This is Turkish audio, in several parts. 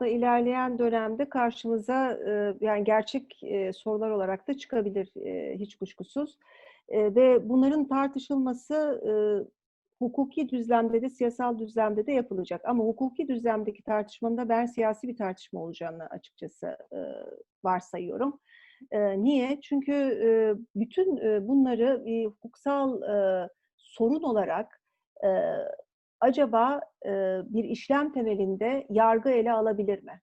hukukla ilerleyen dönemde karşımıza e, yani gerçek e, sorular olarak da çıkabilir e, hiç kuşkusuz. Ve bunların tartışılması hukuki düzlemde de siyasal düzlemde de yapılacak. Ama hukuki düzlemdeki tartışmanın da ben siyasi bir tartışma olacağını açıkçası varsayıyorum. Niye? Çünkü bütün bunları bir hukuksal sorun olarak acaba e, bir işlem temelinde yargı ele alabilir mi?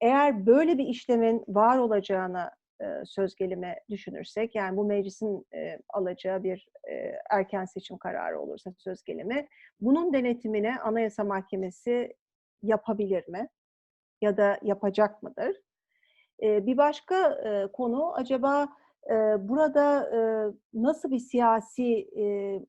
Eğer böyle bir işlemin var olacağına e, söz gelimi düşünürsek, yani bu meclisin e, alacağı bir e, erken seçim kararı olursa söz gelimi, bunun denetimine Anayasa Mahkemesi yapabilir mi? Ya da yapacak mıdır? E, bir başka e, konu acaba burada nasıl bir siyasi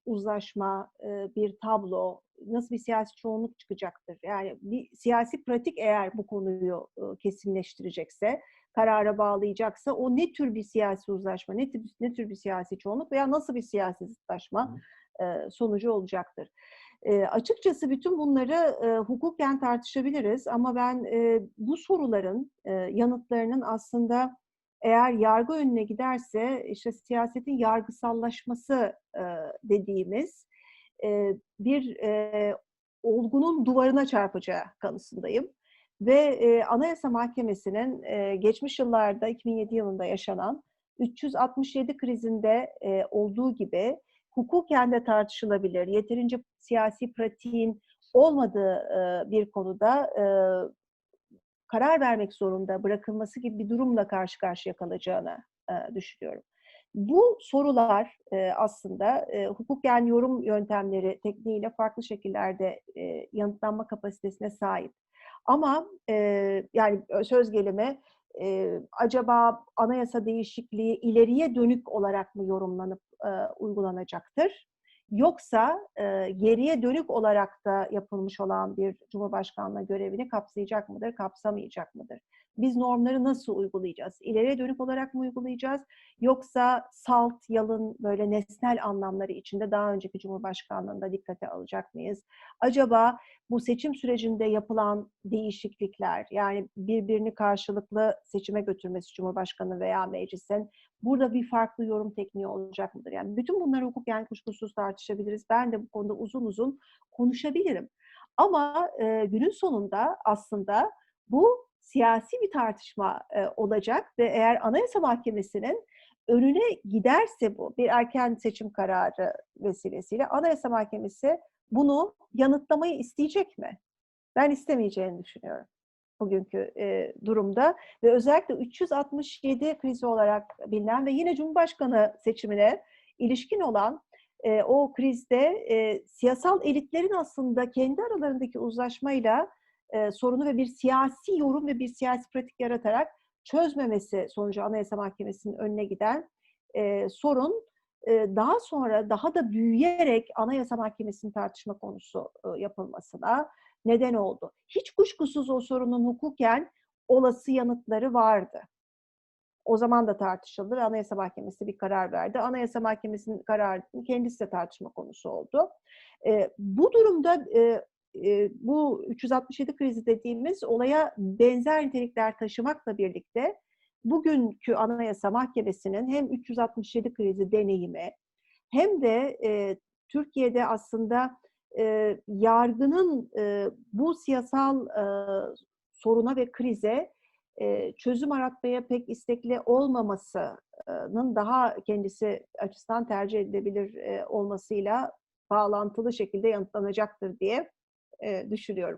uzlaşma, bir tablo, nasıl bir siyasi çoğunluk çıkacaktır? Yani bir siyasi pratik eğer bu konuyu kesinleştirecekse, karara bağlayacaksa o ne tür bir siyasi uzlaşma, ne tür, ne tür bir siyasi çoğunluk veya nasıl bir siyasi uzlaşma sonucu olacaktır? E, açıkçası bütün bunları e, hukuken tartışabiliriz ama ben e, bu soruların e, yanıtlarının aslında eğer yargı önüne giderse işte siyasetin yargısallaşması e, dediğimiz e, bir e, olgunun duvarına çarpacağı kanısındayım. Ve e, Anayasa Mahkemesi'nin e, geçmiş yıllarda 2007 yılında yaşanan 367 krizinde e, olduğu gibi hukuken de tartışılabilir, yeterince siyasi pratiğin olmadığı e, bir konuda e, karar vermek zorunda bırakılması gibi bir durumla karşı karşıya kalacağını e, düşünüyorum. Bu sorular e, aslında e, hukuken yorum yöntemleri tekniğiyle farklı şekillerde e, yanıtlanma kapasitesine sahip. Ama e, yani söz gelimi e, acaba anayasa değişikliği ileriye dönük olarak mı yorumlanıp e, uygulanacaktır? Yoksa e, geriye dönük olarak da yapılmış olan bir Cumhurbaşkanlığı görevini kapsayacak mıdır, kapsamayacak mıdır? Biz normları nasıl uygulayacağız? İleriye dönük olarak mı uygulayacağız? Yoksa salt, yalın, böyle nesnel anlamları içinde daha önceki Cumhurbaşkanlığında dikkate alacak mıyız? Acaba bu seçim sürecinde yapılan değişiklikler, yani birbirini karşılıklı seçime götürmesi Cumhurbaşkanı veya meclisin, burada bir farklı yorum tekniği olacak mıdır? Yani bütün bunları hukuken kuşkusuz tartışabiliriz. Ben de bu konuda uzun uzun konuşabilirim. Ama e, günün sonunda aslında bu siyasi bir tartışma e, olacak ve eğer Anayasa Mahkemesi'nin önüne giderse bu bir erken seçim kararı vesilesiyle Anayasa Mahkemesi bunu yanıtlamayı isteyecek mi? Ben istemeyeceğini düşünüyorum bugünkü e, durumda ve özellikle 367 krizi olarak bilinen ve yine Cumhurbaşkanı seçimine ilişkin olan e, o krizde e, siyasal elitlerin aslında kendi aralarındaki uzlaşmayla e, sorunu ve bir siyasi yorum ve bir siyasi pratik yaratarak çözmemesi sonucu Anayasa Mahkemesi'nin önüne giden e, sorun e, daha sonra daha da büyüyerek Anayasa Mahkemesi'nin tartışma konusu e, yapılmasına neden oldu. Hiç kuşkusuz o sorunun hukuken olası yanıtları vardı. O zaman da tartışıldı ve Anayasa Mahkemesi bir karar verdi. Anayasa Mahkemesi'nin kararının kendisi de tartışma konusu oldu. E, bu durumda e, bu 367 krizi dediğimiz olaya benzer nitelikler taşımakla birlikte bugünkü Anayasa Mahkemesi'nin hem 367 krizi deneyimi hem de e, Türkiye'de aslında e, yargının e, bu siyasal e, soruna ve krize e, çözüm aratmaya pek istekli olmamasının daha kendisi açısından tercih edilebilir e, olmasıyla bağlantılı şekilde yanıtlanacaktır diye e, düşünüyorum.